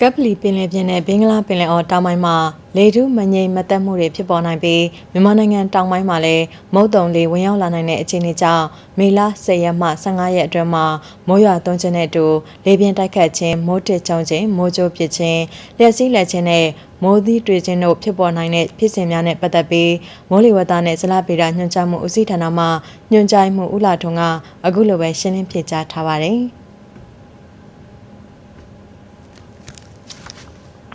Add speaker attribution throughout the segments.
Speaker 1: ကပ်ပလီပင်လယ်ပြင်နဲ့ဘင်္ဂလားပင်လယ်အော်တောင်ပိုင်းမှာလေထုမငြိမ်မသက်မှုတွေဖြစ်ပေါ်နိုင်ပြီးမြန်မာနိုင်ငံတောင်ပိုင်းမှာလည်းမုတ်တုံလေဝင်ရောက်လာနိုင်တဲ့အခြေအနေကြောင့်မေလ10ရက်မှ15ရက်အတွင်းမှာမိုးရွာသွန်းခြင်းနဲ့အတူလေပြင်းတိုက်ခတ်ခြင်းမိုးတစ်ချုံခြင်းမိုးကြိုးပစ်ခြင်းလျှက်စီးလက်ခြင်းနဲ့မိုးသီးတွေ့ခြင်းတို့ဖြစ်ပေါ်နိုင်တဲ့ဖြစ်စဉ်များနဲ့ပတ်သက်ပြီးမိုးလေဝသနဲ့ဇလဗေဒညွှန်ကြားမှုဦးစီးဌာနမှညွှန်ကြားမှုဦးလာထွန်းကအခုလိုပဲရှင်းလင်းဖြေကြားထားပါတယ်။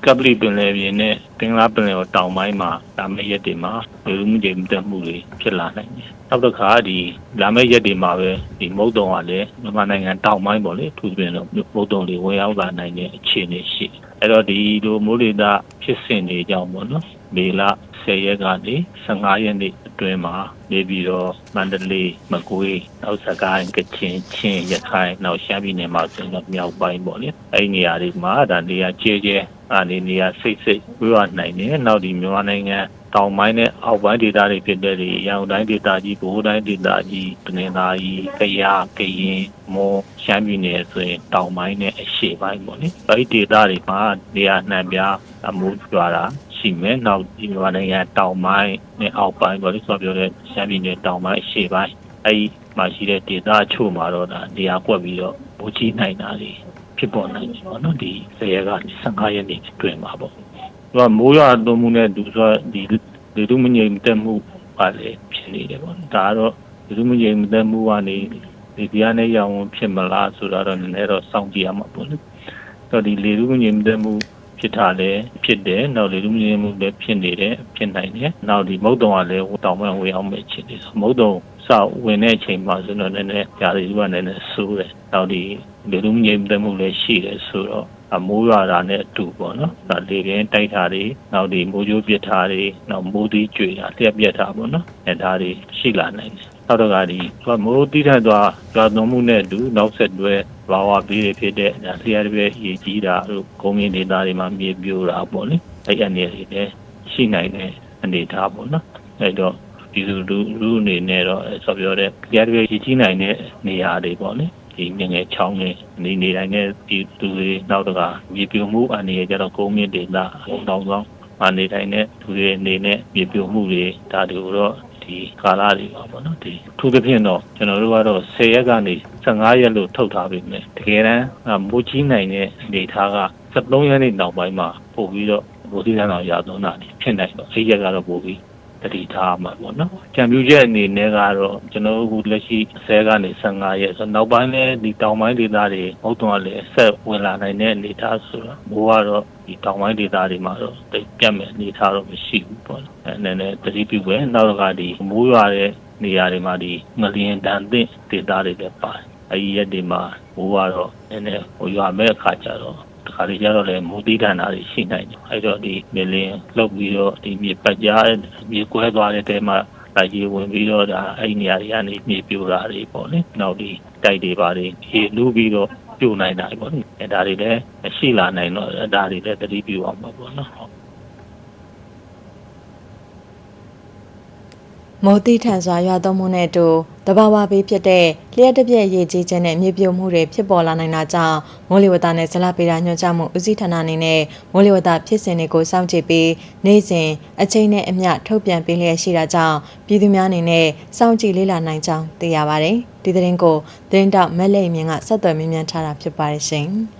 Speaker 2: ကပလီပင်လယ်ပြင်နဲ့ဘင်္ဂလားပင်လယ်ော်တောင်ပိုင်းမှာလာမယ့်ရက်တွေမှာလူမှုကြေမတက်မှုတွေဖြစ်လာနိုင်တယ်။နောက်တစ်ခါဒီလာမယ့်ရက်တွေမှာပဲဒီမုတ်တုံကလည်းမြန်မာနိုင်ငံတောင်ပိုင်းပေါ့လေထူးပြင်တော့မုတ်တုံတွေဝင်ရောက်လာနိုင်တဲ့အခြေအနေရှိတယ်။အဲ့တော့ဒီလိုမိုးလေဝသဖြစ်စဉ်တွေကြောင့်ပေါ့နော်။မေလ10ရက်ကနေ15ရက်နေ့အတွင်းမှာနေပြီးတော့မန္တလေးမကွေးနောက်စကိုင်းကချင်ချင်းရခိုင်နောက်ရှမ်းပြည်နယ်မှာဆိုရင်တော့မြောက်ပိုင်းပေါ့လေအဲ့ဒီနေရာတွေမှာဒါနေရာကျဲကျဲ အနေနေရာစိတ်စိတ်ဝေးဝနိုင်တယ်နောက်ဒီမြန်မာနိုင်ငံတောင်ပိုင်းနဲ့အောက်ပိုင်းဒေသတွေဖြစ်တဲ့ဒီရန်ကုန်တိုင်းဒေသကြီးဗဟိုတိုင်းဒေသကြီးတနင်္သာရီကယားကရင်မောရှမ်းပြည်နယ်ဆိုရင်တောင်ပိုင်းနဲ့အရှေ့ပိုင်းပေါ့လေအဲ့ဒီဒေသတွေမှာနေရာနှံပြအမှုကြွားတာရှိမယ်နောက်ဒီမြန်မာနိုင်ငံတောင်ပိုင်းနဲ့အောက်ပိုင်းပေါ့လေဆိုပြောတဲ့ရှမ်းပြည်နယ်တောင်ပိုင်းအရှေ့ပိုင်းအဲ့ဒီမှာရှိတဲ့ဒေသအချို့မှာတော့ဒါနေရာကွက်ပြီးတော့ဘူကြီးနိုင်တာတွေ ဖြစ်ပေါ်နိုင်တယ်ပေါ့နော်ဒီ10ရက်ကနေ15ရက်နေ့အတွင်းမှာပေါ့သူကမိုးရွာသွန်းမှုနဲ့သူဆိုဒီလူလူမငြိမ်သက်မှုပါလေဖြစ်နေတယ်ပေါ့ဒါကတော့လူလူမငြိမ်သက်မှုကနေဒီတရားနဲ့ရောင်ဖြစ်မလားဆိုတော့နည်းနည်းတော့စောင့်ကြည့်ရမှာပေါ့လေတော့ဒီလေလူမငြိမ်သက်မှုဖြစ်တာလည်းဖြစ်တယ်နောက်လေလူမြင်မှုလည်းဖြစ်နေတယ်ဖြစ်နိုင်တယ်နောက်ဒီမုတ်တုံကလည်းတောင်ပံဝေအောင်မဲ့ဖြစ်နေဆိုမုတ်တုံ စဝင်တဲ့အချိန်မှာဆိုတော့နည်းနည်းຢာတွေကနည်းနည်းဆိုးတယ်နောက်ဒီလေလူမြင်မှုလည်းရှိတယ်ဆိုတော့အမိုးရွာတာနဲ့အတူပေါ့နော်။ဒါလေပြင်းတိုက်တာတွေနောက်ဒီမိုးကြိုးပစ်တာတွေနောက်မိုးသီးကျွေတာလျှက်ပြက်တာပေါ့နော်။အဲဒါတွေရှိလာနိုင်တယ်။နောက်တော့ကဒီမိုးတိထက်သွားကြွားသွန်းမှုနဲ့အတူနောက်ဆက်တွဲဘာဝပြီးတွေဖြစ်တဲ့ဒါလျှက်ပြက်ရေကြီးတာတို့ကုန်းမြင့်ဒေသတွေမှာမြေပြိုတာပေါ့လေ။အဲ့အနေတွေလည်းရှိနိုင်တဲ့အနေအထားပေါ့နော်။အဲ့တော့ ဒီလူလူအနေနဲ့တော့ဆောပြောတဲ့လျှက်ပြက်ရေကြီးနိုင်တဲ့နေရာတွေပေါ့လေ။ဒီငငယ်ချောင်းနဲ့နေနေတိုင်းနဲ့ဒီသူတွေနောက်တကမြေပြိုမှုအနေနဲ့ကြတော့ကုန်းမြင့်ဒေသအုံတောင်ဆောင်မနေတိုင်းနဲ့သူတွေအနေနဲ့မြေပြိုမှုတွေဒါတွေကိုတော့ဒီကာလတွေပါပေါ့နော်ဒီထူးသဖြင့်တော့ကျွန်တော်တို့ကတော့10ရက်ကနေ15ရက်လို့ထုတ်ထားပြီမယ်တကယ်တမ်းမိုးကြီးနိုင်တဲ့အနေထားက73ရက်နေ့နောက်ပိုင်းမှာပို့ပြီးတော့မိုးတိတန်းတော်ရသုံးတာဖြစ်နိုင်တော့အဲ့ရက်ကတော့ပို့ပြီး တတိထားမှာပေါ့နော်။ကြံပြူချက်အနေနဲ့ကတော့ကျွန်တော်တို့လက်ရှိဆဲကနေ15ရက်ဆိုနောက်ပိုင်းလည်းဒီတောင်ပိုင်းဒေသတွေဟုတ်တော့လည်းဆက်ဝင်လာနိုင်တဲ့အနေအထားဆိုတော့ဘိုးကတော့ဒီတောင်ပိုင်းဒေသတွေမှာတော့တိတ်ပြတ်မဲ့အနေအထားတော့မရှိဘူးပေါ့နော်။အဲနဲ့နဲ့တတိပြုပဲနောက်ကဒီမိုးရွာတဲ့နေရာတွေမှာဒီငလျင်တန်တဲ့ဒေသတွေလည်းပါတယ်။အဲဒီရက်တွေမှာဘိုးကတော့နည်းနည်းဟိုရွာမဲ့အခါကျတော့ ခါလေးကျတော့လည်းမူတည်တန်တာတွေရှိနိုင်တယ်အဲ့တော့ဒီမြေလင်းလှုပ်ပြီးတော့ဒီမြေပတ်ကြားမြေကွဲသွားတဲ့တဲမှာလိုက်ကြီးဝင်ပြီးတော့ဒါအဲ့နေရာတွေကနေမြေပြိုတာတွေပေါ့လေနောက်ဒီတိုက်တွေပါတွေရေလူးပြီးတော့ပြိုနိုင်တာပေါ့လေအဲ့ဒါတွေလည်းရှိလာနိုင်တော့ဒါတွေလည်းတတိပြုအောင်ပါပေါ့နော်
Speaker 1: မိုးတိထန်စွာရွာသွန်းမှုနဲ့အတူတဘာဝဘေးဖြစ်တဲ့လျှက်တစ်ပြက်ရေကြီးခြင်းနဲ့မြေပြိုမှုတွေဖြစ်ပေါ်လာနိုင်တာကြောင့်မိုးလေဝသနဲ့ဇလပေတာညွှန်ကြားမှုဦးစီးဌာနအနေနဲ့မိုးလေဝသဖြစ်စဉ်တွေကိုစောင့်ကြည့်ပြီးနေ့စဉ်အချိန်နဲ့အမျှထုတ်ပြန်ပေးလျက်ရှိတာကြောင့်ပြည်သူများအနေနဲ့စောင့်ကြည့်လေ့လာနိုင်ကြောင်းသိရပါတယ်။ဒီသတင်းကိုသတင်းတောက်မက်လိတ်မြင့်ကဆက်သွယ်မြင်းမြန်းထားတာဖြစ်ပါတယ်ရှင်။